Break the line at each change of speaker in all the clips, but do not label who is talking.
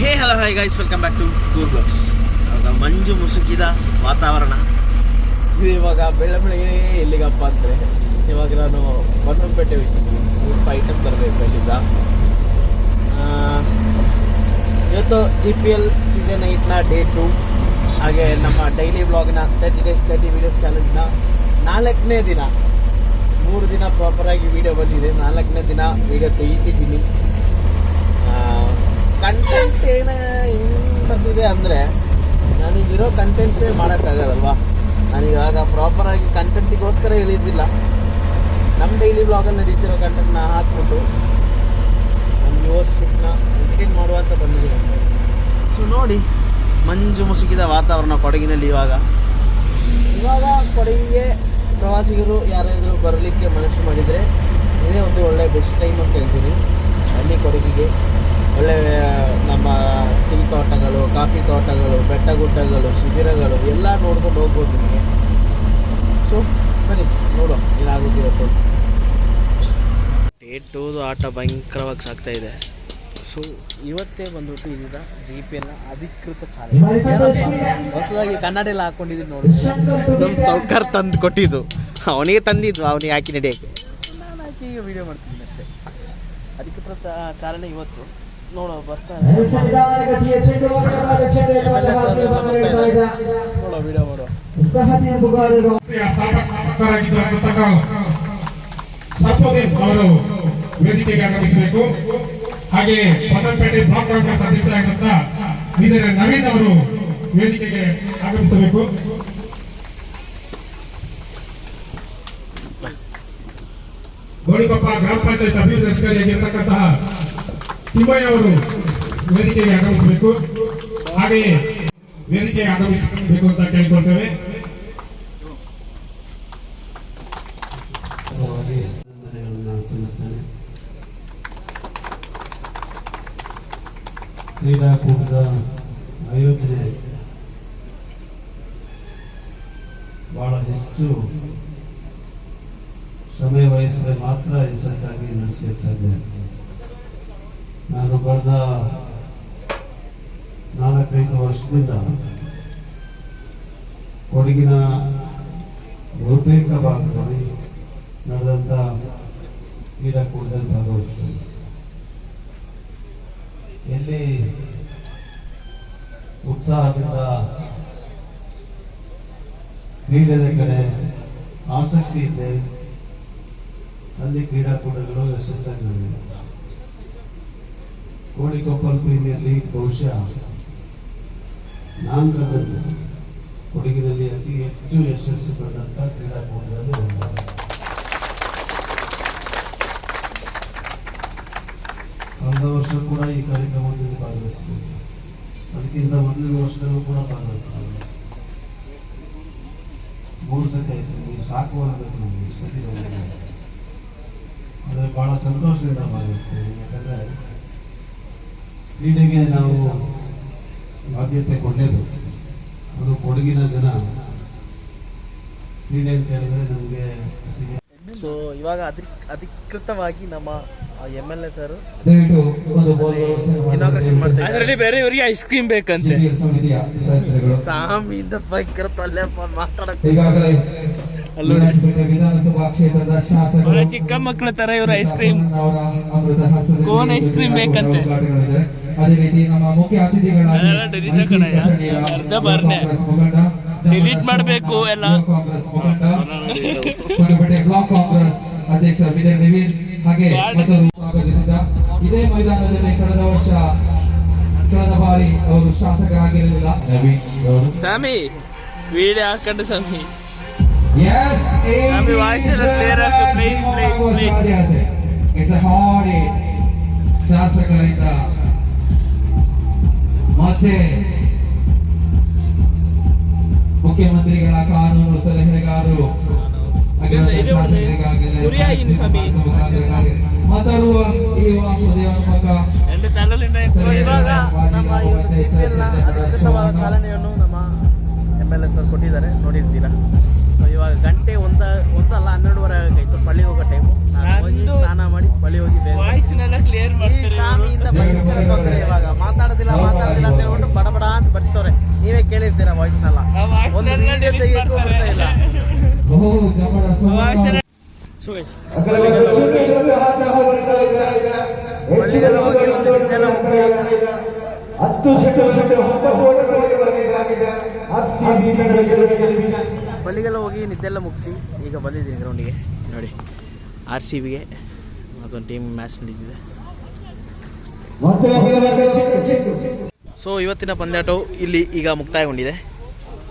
Hey, hello, hi guys welcome back to tour box ಇವಾಗ ಮಂಜು ಮುಸುಕಿದ ವಾತಾವರಣ?
ಇದು ಇವಾಗ ಬೆಳಗ್ಗೆ ಎಲ್ಲಿಗಪ್ಪ ಅಂದರೆ, ಇವಾಗ ನಾನು ಬನ್ನಂಪೇಟೆ ಸ್ವಲ್ಪ ಐಟಮ್ ತರಬೇಕು ಅಲ್ಲಿಂದ. ಇವತ್ತು ಜಿ ಪಿ ಎಲ್ ಸೀಸನ್ ಏಯ್ಟ್ನ ಡೇ ಟು ಹಾಗೆ ನಮ್ಮ ಡೈಲಿ ಬ್ಲಾಗ್ನ ತರ್ಟಿ ಡೇಸ್ ತರ್ಟಿ ವೀಡಿಯೋಸ್ ಚಾಲೆಂಜ್ನ ನಾಲ್ಕನೇ ದಿನ. ಮೂರು ದಿನ ಪ್ರಾಪರಾಗಿ ವೀಡಿಯೋ ಬಂದಿದೆ. ನಾಲ್ಕನೇ ದಿನ ವೀಡಿಯೋ ತೆಗಿತಿದ್ದೀನಿ. ಕಂಟೆಂಟ್ ಏನು ಹೆಂಗೆ ಬರ್ತಿದೆ ಅಂದರೆ ನನಗಿರೋ ಕಂಟೆಂಟ್ಸೇ ಮಾಡೋಕ್ಕಾಗಲ್ಲಲ್ವಾ ನಾನೀವಾಗ ಪ್ರಾಪರಾಗಿ ಕಂಟೆಂಟಿಗೋಸ್ಕರ ಹೇಳಿದ್ದಿಲ್ಲ. ನಮ್ಮ ಡೈಲಿ ಬ್ಲಾಗಲ್ಲಿ ನಡೀತಿರೋ ಕಂಟೆಂಟ್ನ ಹಾಕ್ಬಿಟ್ಟು ನಮ್ಮ ಯುವರ್ ಟ್ರಿಪ್ನ ಎಂಟರ್ಟೈನ್ ಮಾಡುವಂತ ಬಂದಿದ್ದೀನಿ ಅಷ್ಟೇ.
ಸೊ ನೋಡಿ, ಮಂಜು ಮುಸುಕಿದ ವಾತಾವರಣ ಕೊಡಗಿನಲ್ಲಿ ಇವಾಗ.
ಇವಾಗ ಕೊಡಗಿಗೆ ಪ್ರವಾಸಿಗರು ಯಾರಾದರೂ ಬರಲಿಕ್ಕೆ ಮನಸ್ಸು ಮಾಡಿದರೆ, ಇದೇ ಒಂದು ಒಳ್ಳೆಯ ಬೆಸ್ಟ್ ಟೈಮ್ ಅಂತ ಹೇಳ್ತೀನಿ. ಅಲ್ಲಿ ಕೊಡಗಿಗೆ. ಒಳ್ಳೆ ನಮ್ಮ ಟೀ ತೋಟಗಳು ಕಾಫಿ ತೋಟಗಳು ಬೆಟ್ಟ ಗುಡ್ಡಗಳು ಶಿಬಿರಗಳು ಎಲ್ಲ ನೋಡ್ಕೊಂಡು ಹೋಗ್ಬೋದು ನಿಮಗೆ. ಸೊ ಬನ್ನಿ ನೋಡುವ ಏನಾಗುತ್ತೆ ಇವತ್ತು
ಡೇ ಟೂದು ಆಟ ಭಯಂಕರವಾಗಿ ಸಾಕ್ತಾ ಇದೆ.
ಸೊ ಇವತ್ತೇ ಬಂದ್ಬಿಟ್ಟು ಇದೀಗ ಜಿ ಪಿ ಎಲ್ನ ಅಧಿಕೃತ ಚಾಲನೆ ಹೊಸದಾಗಿ ಕನ್ನಡ ಎಲ್ಲ ಹಾಕೊಂಡಿದ್ದೀನಿ ನೋಡಿ.
ನಮ್ಮ ಸೌಕರ್ ತಂದು ಕೊಟ್ಟಿದ್ದು. ಅವನಿಗೆ ತಂದಿದ್ದು ಅವನಿಗೆ ಹಾಕಿ ನಡೆಯಕ್ಕೆ.
ನಾನು ಹಾಕಿ ಈಗ ವೀಡಿಯೋ ಮಾಡ್ತಿದ್ದೀನಿ ಅಷ್ಟೇ. ಅಧಿಕೃತ ಚಾ- ಚಾಲನೆ ಇವತ್ತು. ನೋಡೋ ಬರ್ತಾರೆ. ನೋಡೋ ವಿಡಿಯೋ
ಬರೋ ಅವರು ವೇದಿಕೆಗೆ ಆಗಮಿಸಬೇಕು. ಹಾಗೆ ಪಟ್ಟಣಪೇಟೆ ಬ್ಲಾಕ್ ಕಾಂಗ್ರೆಸ್ ಅಧ್ಯಕ್ಷರಾಗಿದ್ದಂತಹ ಬೀದರ್ ನವೀನ್ ಅವರು ವೇದಿಕೆಗೆ ಆಗಮಿಸಬೇಕು. ಗೋಳಿಕೊಪ್ಪ ಗ್ರಾಮ ಪಂಚಾಯತ್ ಅಭಿವೃದ್ಧಿ ಅಧಿಕಾರಿಯಾಗಿರ್ತಕ್ಕಂತಹ ತಿಮ್ಮಯ್ಯ ಅವರು ವೇದಿಕೆಗೆ ಆಗಮಿಸಬೇಕು. ಹಾಗೆಯೇ ವೇದಿಕೆಗೆ ಆಗಮಿಸಬೇಕು ಅಂತ ಕೇಳ್ಕೊಳ್ತೇವೆ.
ಕ್ರೀಡಾಕೂಟದ ಆಯೋಜನೆ ಬಹಳ ಹೆಚ್ಚು ಶ್ರಮೆ ವಹಿಸಿದ್ರೆ ಮಾತ್ರ ಯಶಸ್ಸಾಗಿ ನಡೆಸಲಿಕ್ಕೆ ಸಾಧ್ಯ. ನಾನು ಕಳೆದ ನಾಲ್ಕೈದು ವರ್ಷದಿಂದ ಕೊಡಗಿನ ಬಹುತೇಕ ಭಾಗದಲ್ಲಿ ನಡೆದಂತ ಕ್ರೀಡಾಕೂಟದಲ್ಲಿ ಭಾಗವಹಿಸ್ತೇನೆ ಎಲ್ಲಿ ಉತ್ಸಾಹದಿಂದ ಕ್ರೀಡೆಯ ಕಡೆ ಆಸಕ್ತಿ ಇದೆ, ಅಲ್ಲಿ ಕ್ರೀಡಾಕೂಟಗಳು ಯಶಸ್ಸಾಗಿ ಕೋಳಿಕೊಪ್ಪಲ್ ಪ್ರೀಮಿಯರ್ ಲೀಗ್ ಬಹುಶಃ ನಾನು ಕಂಡದ್ದು ಕೊಡಗಿನಲ್ಲಿ ಅತಿ ಹೆಚ್ಚು ಯಶಸ್ಸು ಪಡೆದಂತ ಕ್ರೀಡಾಕೂಟದಲ್ಲಿ ಒಂದು ಕಳೆದ ವರ್ಷ ಕೂಡ ಈ ಕಾರ್ಯಕ್ರಮದಲ್ಲಿ ಭಾಗವಹಿಸಿದ್ದೇವೆ ಅದಕ್ಕಿಂತ ಮೊದಲಿನ ವರ್ಷದಲ್ಲೂ ಕೂಡ ಭಾಗವಹಿಸ್ತಾರೆ ಮೂರು ಸತಿ ನೀವು ಸಾಕು ಅನ್ನಬೇಕು ನಮ್ಗೆ ಇಷ್ಟು ಸತಿ. ಆದರೆ ಬಹಳ ಸಂತೋಷದಿಂದ ಭಾಗವಹಿಸ್ತೇವೆ ಯಾಕಂದ್ರೆ ಕ್ರೀಡೆಗೆ ನಾವು ಆದ್ಯತೆ ಕೊಡಲೇಬೇಕು. ಅದು ಕೊಡಗಿನ ಜನ ಕ್ರೀಡೆ ಅಂತ ಹೇಳಿದ್ರೆ ನಮಗೆ
ಸೊ ಇವಾಗ ಅಧಿಕ್ ಅಧಿಕೃತವಾಗಿ ನಮ್ಮ ಎಂ ಎಲ್ ಎ ಸರ್
ದಯವಿಟ್ಟು ಒಂದು ಬೋಲ್
ಇನಾಗ್ರೇಷನ್ ಮಾಡ್ತಾ ಇದ್ದಾರೆ.
ಅದರಲ್ಲಿ ಬೇರೆಯವರಿಗೆ ಐಸ್ ಕ್ರೀಮ್ ಬೇಕಂತೆ.
ಸಾಮಿದ ಭಯಂಕರ ತಲೆ ಮಾತಾಡಕ್ಕೆ
ಒಳ್ಳೆ ಚಿಕ್ಕ ಮಕ್ಕಳ ತರ ಇವ್ರ ice cream cone ice cream ಬೇಕಂತೆ.
ಅದೇ ರೀತಿ ನಮ್ಮ ಮುಖ್ಯ. ಕಥಣಿಯ
ಅರ್ಧ ಬರ್ನೆ.
ಕಾಂಗ್ರೆಸ್
ಮಾಡಬೇಕು ಎಲ್ಲ.
ಬ್ಲಾಕ್ ಕಾಂಗ್ರೆಸ್ ಅಧ್ಯಕ್ಷ ವಿಜಯ್ ನವೀನ್ ಹಾಗೆ ಇದೇ ಮೈದಾನದಲ್ಲಿ ಕಳೆದ ವರ್ಷ ಕಳೆದ ಬಾರಿ ಅವರು ಶಾಸಕರಾಗಿರಲಿಲ್ಲ
ಸ್ವಾಮಿ ವೀಡಿಯೋ ಹಾಕೊಂಡು ಸ್ವಾಮಿ
Yes,
ಎಲ್ಲ clear ಆಗಿ, please, please, please.
It's a hard hit. ಶಾಸಕರಿಂದ. ಮತ್ತೆ ಮುಖ್ಯಮಂತ್ರಿಗಳ ಕಾನೂನು ಸಲಹೆಗಾರರು. ಮಾತಾಡುವ ಈ
ಸೊ ಇವಾಗ ನಮ್ಮ ಚಾಲನೆಯನ್ನು ಕೇಳಿರ್ತೀರ ವಾಯ್ಸ್ನೆಲ್ಲ ಒಂದು ವಿಡಿಯೋ ತೆಗಿಯಕ್ಕೂ ಬರ್ತಾ ಇಲ್ಲ. ಸೊ
ಹತ್ತು ಸೆಟ್ ಸೆಟ್ ಹೊತ್ತ
ಬಳ್ಳಿಗೆಲ್ಲ ಹೋಗಿ ನಿದ್ದೆಲ್ಲ ಮುಗಿಸಿ ಈಗ ಬಂದಿದ್ದೀನಿ ಗ್ರೌಂಡಿಗೆ. ನೋಡಿ ಆರ್ ಸಿ ಬಿಗೆ ಮತ್ತೊಂದು ಟೀಮ್ ಮ್ಯಾಚ್ ನಡೀತಿದೆ. ಸೊ ಇವತ್ತಿನ ಪಂದ್ಯಾಟವು ಇಲ್ಲಿ ಈಗ ಮುಕ್ತಾಯಗೊಂಡಿದೆ.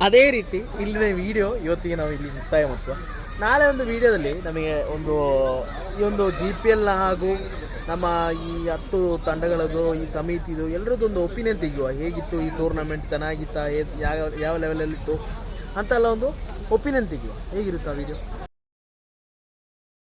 ಅದೇ ರೀತಿ ಇಲ್ಲಿನ ವಿಡಿಯೋ ಇವತ್ತಿಗೆ ನಾವು ಇಲ್ಲಿ ಮುಕ್ತಾಯ ಮಾಡಿಸುವ ನಾಳೆ ಒಂದು ವಿಡಿಯೋದಲ್ಲಿ ನಮಗೆ ಒಂದು, ಈ ಒಂದು ಜಿ ಪಿ ಎಲ್ನ ಹಾಗೂ ನಮ್ಮ ಈ ಹತ್ತು ತಂಡಗಳದ್ದು, ಈ ಸಮಿತಿದು ಎಲ್ಲರದ್ದು ಒಂದು ಒಪಿನಿಯನ್ ತೆಗೆಯುವ, ಹೇಗಿತ್ತು, ಈ ಟೂರ್ನಮೆಂಟ್ ಚೆನ್ನಾಗಿತ್ತಾ ಯಾವ ಯಾವ ಲೆವೆಲಲ್ಲಿತ್ತು ಅಂತೆಲ್ಲ ಒಂದು ಒಪಿನಿಯನ್ ತೆಗೆಯುವ. ಹೇಗಿರುತ್ತೆ ಆ ವಿಡಿಯೋ